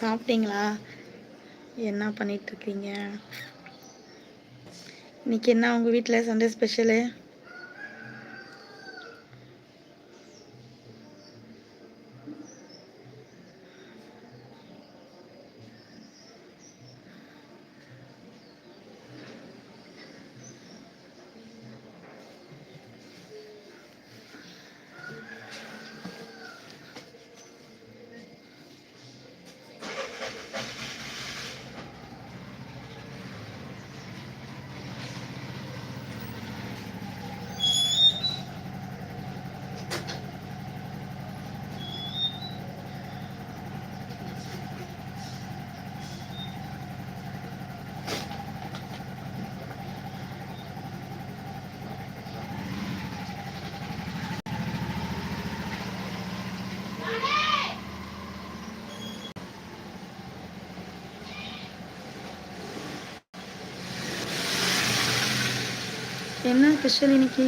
சாப்பிட்டீங்களா? என்ன பண்ணிகிட்ருக்கீங்க இன்னைக்கு என்ன உங்கள் வீட்டில் சண்டே ஸ்பெஷலு? என்ன ஸ்பெஷல் இன்னைக்கு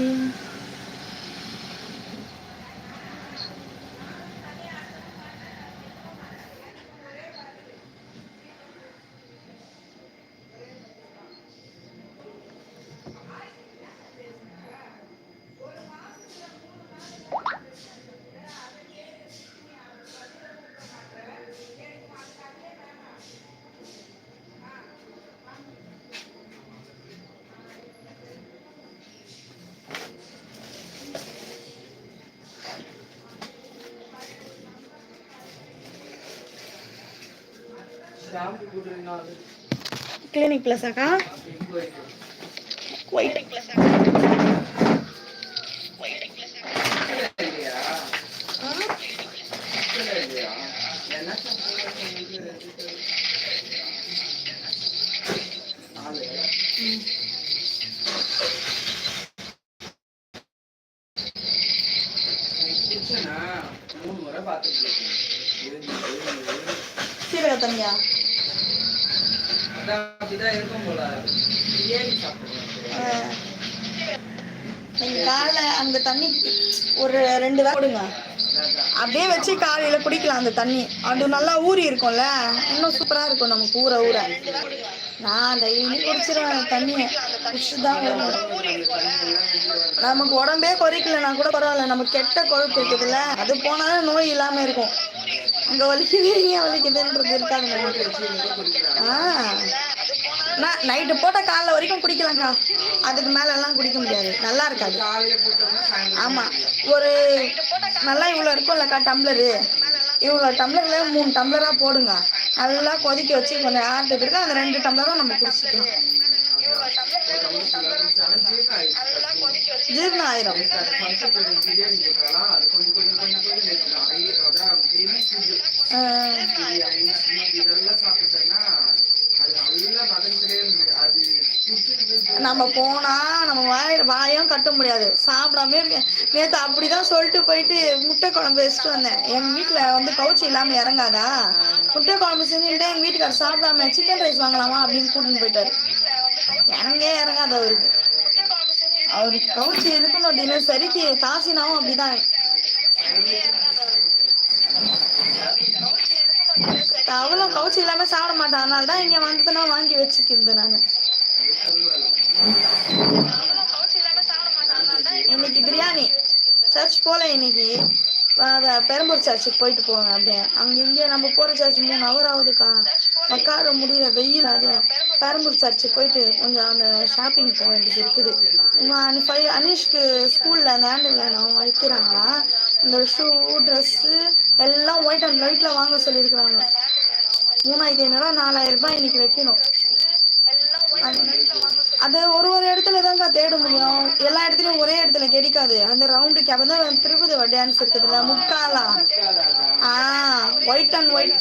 கிளினிக் ப்ளஸாக்கா ஒயிட் மூணு முறை பார்த்துட்டு இருக்கேன். சீரக தனியா அதான் அப்படிதான் இருக்கும் போல பிரியாணி சாப்பிடுவேன் நீங்கள் காலைல அந்த தண்ணி ஒரு ரெண்டு வேலை கொடுங்க. அப்படியே வச்சு காலையில குடிக்கலாம் அந்த தண்ணி. அது நல்லா ஊறி இருக்கும்ல. இன்னும் சூப்பரா இருக்கும் நமக்கு ஊற ஊற. நான் டெய்லி குடிச்சிருவேன் தண்ணியை. குடிச்சு தான் வரணும் நமக்கு உடம்பே குறைக்கலனா கூட பரவாயில்ல. நமக்கு கெட்ட கொழுப்பு இருக்குதுல்ல. அது போனாலும் நோய் இல்லாம இருக்கும். அங்க வலிக்குது இங்க வலிக்குதுன்றது இருக்காது ஆ. நான் நைட்டு போட்டால் காலைல வரைக்கும் குடிக்கலாம்க்கா அதுக்கு மேல எல்லாம் குடிக்க முடியாது. நல்லா இருக்காது. ஆமாம் ஆமா. ஒரு நல்லா இவ்வளோ இருக்கும்லக்கா டம்ளரு. இவ்வளோ டம்ளரில் மூணு டம்ளராக போடுங்க. நல்லா கொதிக்க வச்சு கொஞ்சம் ஆறுட்ட பிறகு அந்த ரெண்டு டம்ளரும் நம்ம குடிச்சிக்கலாம். ஜீரணம் ஆயிரும் நம்ம போனா நம்ம வாய வாயும் கட்ட முடியாது. சாப்பிடாம நேத்து அப்படிதான் சொல்லிட்டு போயிட்டு முட்டை குழம்பு வச்சுட்டு வந்தேன். எங்க வீட்டுல வந்து கவுச்சி இல்லாம இறங்காதா? முட்டை குழம்பு செஞ்சுட்டு எங்க வீட்டுக்காரர் சாப்பிடாம சிக்கன் ரைஸ் வாங்கலாமா அப்படின்னு கூட்டின்னு போயிட்டாரு. இறங்கே இறங்காது அவருக்கு. அவருக்கு கவுச்சி இருக்கணும் தினசரிக்கு தாசினாவும் அப்படிதான். அவளும் கவுச்சி இல்லாம சாப்பிட மாட்டான் அதனால தான் இங்க வந்ததுன்னா வாங்கி வச்சுக்கிறது நானு. இன்னைக்கு பிரியாணி. சர்ச் போல இன்னைக்கு. பெரம்பூர் சர்ச்சுக்கு போயிட்டு போவாங்க அப்படியே. அங்க இங்கே நம்ம போற சர்ச் மூணு ஹவர் ஆகுதுக்கா. உட்கார முடியல வெயில் அதுவும் பெரம்பூர் சர்ச்சுக்கு போயிட்டு கொஞ்சம் அந்த ஷாப்பிங் போக வேண்டியது இருக்குது. இவன் அனி- அனிஷ்க்கு ஸ்கூல்ல அந்த ஆண்டுல அவங்க வைக்கிறாங்களா? இந்த ஷூ ட்ரெஸ்ஸு எல்லாம் ஒயிட் அண்ட் ஒயிட்ல வாங்க சொல்லியிருக்கிறாங்க. மூணாயிரத்தி ஐநூறுரூவா நாலாயிரம் ரூபாய் இன்னைக்கு வைக்கணும். அது- ஒரு ஒரு இடத்துல தான்க்கா தேட முடியும். எல்லா இடத்துலயும் ஒரே இடத்துல கிடைக்காது. அந்த ரவுண்டு கேப் தான் திருப்பதி டான்ஸ் இருக்குதுல்ல முக்காலா? ஆ ஒயிட் அண்ட் ஒயிட்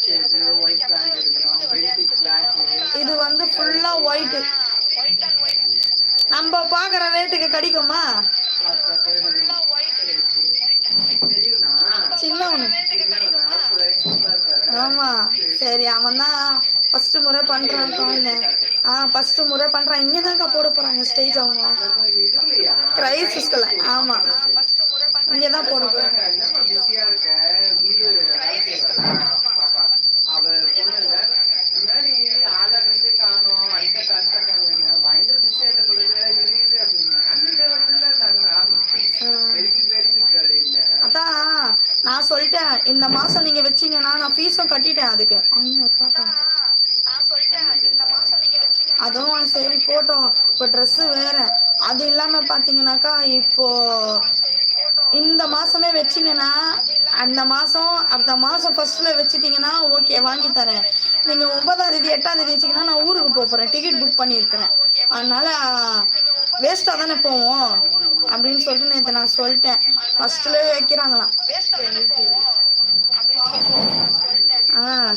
இது வந்து ஃபுல்லா ஒயிட் நம்ம பாக்குற ரேட்டுக்கு கிடைக்குமா? சின்ன ஒண்ணு. ஆமா. சரி அவன் தான் ஃபர்ஸ்ட் முறை பண்றான் குழந்தை ஆ ஃபர்ஸ்ட் முறை பண்றான். இங்க தான்க்கா போட போறாங்க ஸ்டேஜ் அவங்க. கிரைசிஸ்ல ஆமா. இங்க தான் போட போறாங்க என்னம்மா பிஸியா இருக்க குண்டு வேலை செய்வாளா பாப்பா அவ அவன் பொண்ணுல இந்த மாதிரி ஆளா ட்ரெஸ்ஸே காணோம் அந்த அந்த பயங்கர பிஸி ஆயிட்ட பொழுது இது இது அப்படின்னு அன்னிட்ட வருதுல நாங்க வெரி குட் வெரி குட் அப்படின்னு அதான் நான் சொல்லிட்டேன் இந்த மாசம் நீங்க வச்சீங்கன்னா நான் ஃபீஸும் கட்டிட்டேன் அதுக்கு. அதுவும் சரி போட்டோம். இப்போ ட்ரெஸ்ஸு வேற. அது இல்லாம பாத்தீங்கன்னாக்கா இப்போ இந்த மாசமே வச்சீங்கன்னா அந்த மாசம் அடுத்த மாசம் ஃபர்ஸ்ட்ல வச்சுட்டீங்கன்னா ஓகே வாங்கி தரேன். நீங்க ஒன்பதாம் தேதி எட்டாம் தேதி வச்சீங்கன்னா நான் ஊருக்கு போக போறேன். டிக்கெட் புக் பண்ணியிருக்கிறேன். அதனால வேஸ்டா தானே போவோம். அப்படின்னு சொல்லிட்டு நேற்று நான் சொல்லிட்டேன். ஃபர்ஸ்ட்ல வைக்கிறாங்களாம். ஆஹ்